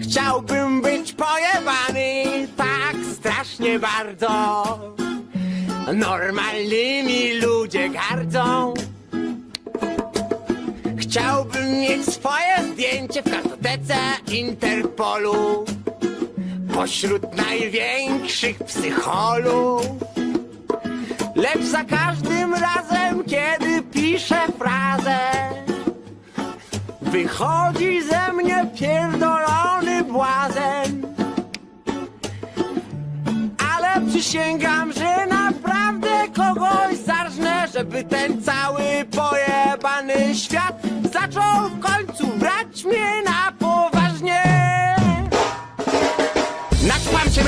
Chciałbym być pojebany tak strasznie bardzo. Normalnymi ludzie gardzą. Chciałbym mieć swoje zdjęcie w kartotece Interpolu. Pośród największych psycholów. Lecz za każdym razem, kiedy piszę frazę, wychodzi ze mnie pierdolony błazen. Ale przysięgam, że naprawdę kogoś zarżnę, żeby ten cały pojebany świat zaczął w końcu brać mnie na poważnie.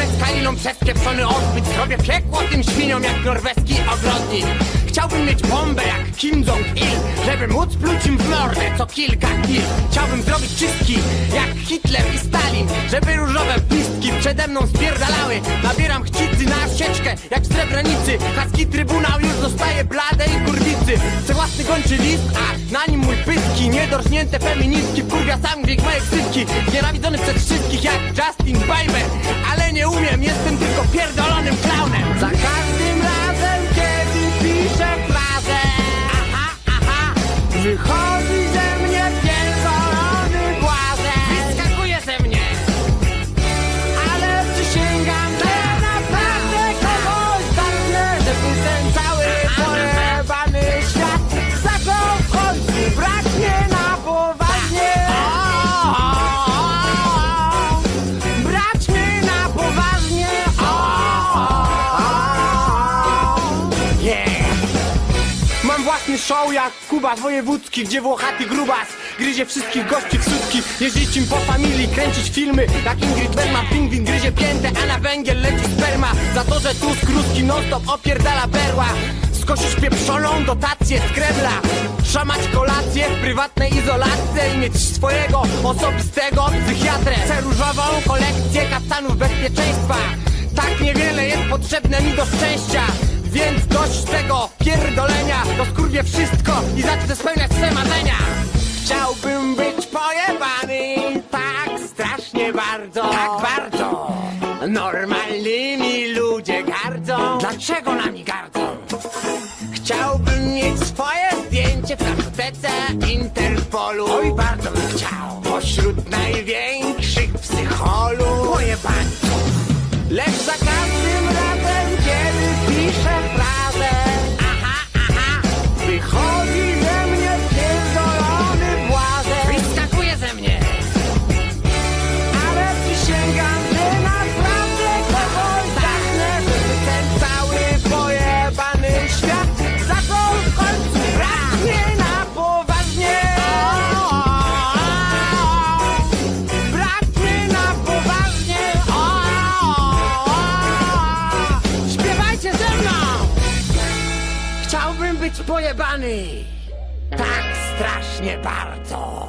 Meskaliną przez kieprzony odbyt Zrobię piekło tym świniom jak norweski ogrodnik. Chciałbym mieć bombę jak Kim Jong-il Żeby móc pluć im w mordę co kilka kil. Chciałbym zrobić czystki jak Hitler i Stalin Żeby różowe pistki przede mną spierdalały. Nabieram chcicy na sieczkę jak w Srebrenicy. Haski Trybunał już zostaje blade i kurwicy. Chcę własny gończy list, a na nim mój pyski. Niedorżnięte feministki wkurwia sam dźwięk mojej ksywki Nienawidzony przez wszystkich Własny show jak Kuba Wojewódzki, gdzie włochaty grubas gryzie wszystkich gości w sutki, jeździć im po familii, kręcić filmy jak Ingrid Bergman, pingwin gryzie piętę, a na węgiel leci sperma, za to, że Tusk ruski non-stop opierdala berła, skosić pieprzoną dotację z Kremla, szamać kolację w prywatnej izolacji i mieć swojego osobistego psychiatrę, chcę kolekcję kapstanów bezpieczeństwa, tak niewiele jest potrzebne mi do szczęścia Więc dość tego pierdolenia. Rozkurwię wszystko i zacznę spełniać swe marzenia. Chciałbym być pojebany Tak strasznie bardzo. Tak bardzo. Normalnymi ludzie gardzą. Dlaczego nami gardzą? Chciałbym mieć swoje zdjęcie w kartotece Interpolu. Oj, bardzo bym chciał. Pośród największych być pojebany. Tak strasznie bardzo